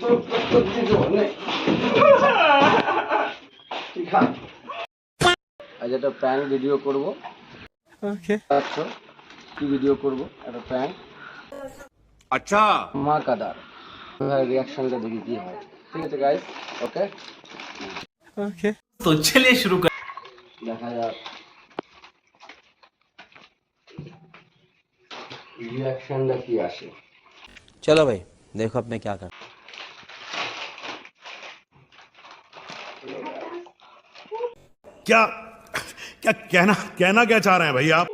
তোর তোর দিতে হবে নে। তুই খা আজ একটা প্র্যাঙ্ক ভিডিও করবো আচ্ছা কি ভিডিও করবো একটা প্র্যাঙ্ক अच्छा মা কাদার রিয়াকশনটা দেখি কি হয় ঠিক আছে গাইস ওকে तो चलिए शुरू कर দেখা যাক রিয়াকশনটা কি আসে चलो भाई देखो अब मैं क्या कर क्या क्या कहना कहना क्या चाह रहे हैं भाई आप?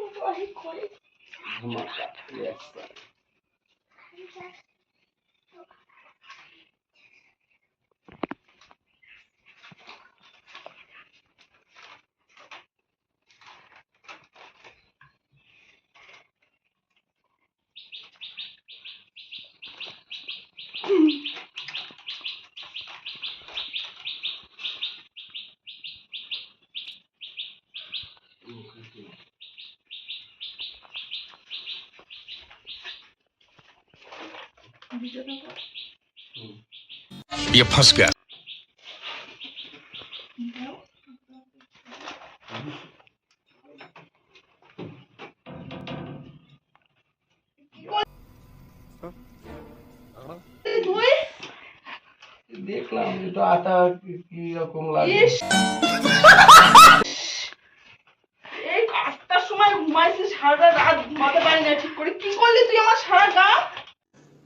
ये फंस गया দেখলাম দুটো আটা কি- কি রকম লাগে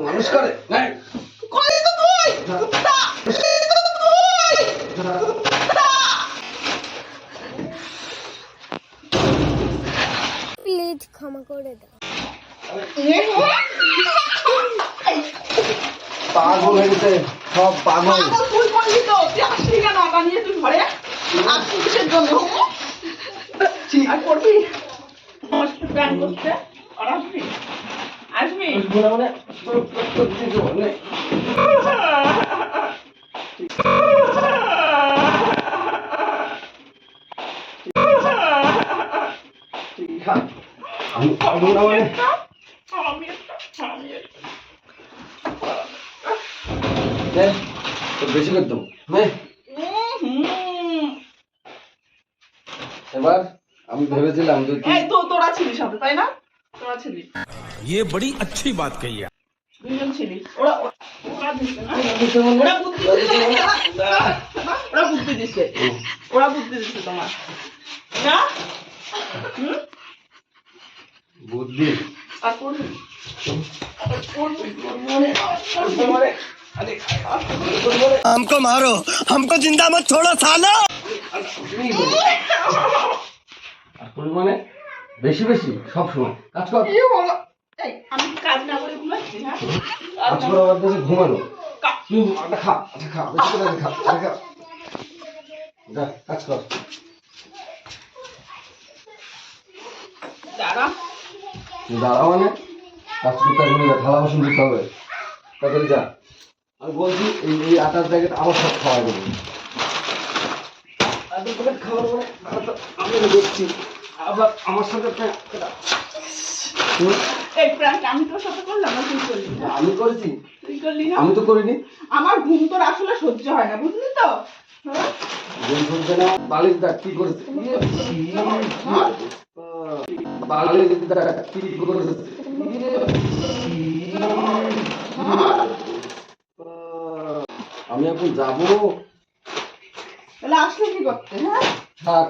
মানুষ করে প্লিজ ক্ষমা করে দাও। পাগল হয়ে গেছে সব পাগল তুই করলি তো তুই আসলি কেন আটা নিয়ে তুই ঘরে আসলি কিসের জন্য আর করবি প্ল্যান করতে আর আসবি আসবি মনে মনে। আমি খাব না মানে আমি একটা আমি একটা নে, তোর বেশি করে দেবো নে, হুম এবার আমি ভেবেছিলাম যে তুই এই তো তোরা ছিলি সাথে তাই না তোরা ছিলি ये बड़ी अच्छी बात कही है দুজন ছিলি ওরা ওরা দিছে না ওরা বুদ্ধি দিছে ওরা বুদ্ধি দিছে ওরা বুদ্ধি দিছে তোমার না হুম বুদ্ধি আর করবি আর করবি মানে हमको मारो हमको जिंदा मत छोड़ो सालो আর পরিমাণে বেশি বেশি সব সময় কাজ কর কি হলো এই আমি কি কাজ না করে ঘুমাচ্ছি হ্যাঁ কাজ কাজ না করার অভ্যাসে ঘুমানো কা- তুই আটা খা আটা খা বেশি করে খা আটা খা যা কাজ কর দাঁড়া তুই দাঁড়া মানে কাজ করতে হবে না থালা বাসন দিতে হবে তাড়াতাড়ি যা আমি বলছি এই আটার প্যাকেট আমার সব খাওয়া দেবে। প্যাকেট খাওয়ার আমি দেখছি আবার আমার সাথে? এই আমি তোর সাথে করলাম না তুই করলি আমি করেছি। তুই করলি না? আমি তো করিনি। আমার ঘুম তোর আসলে সহ্য হয় না বুঝলি তো? হ্যাঁ? ঘুম ধরছে না বালিশ দাগ কি করেছে? ইয়ে, হ্যাঁ? বালিশ দাগ কি করেছে? ইয়ে, ছি, আমি এখন যাব। তাহলে আসলে কি করতে হ্যাঁ? থাক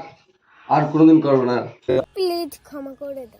আর কোনোদিন করব না। প্লিজ ক্ষমা করে দাও।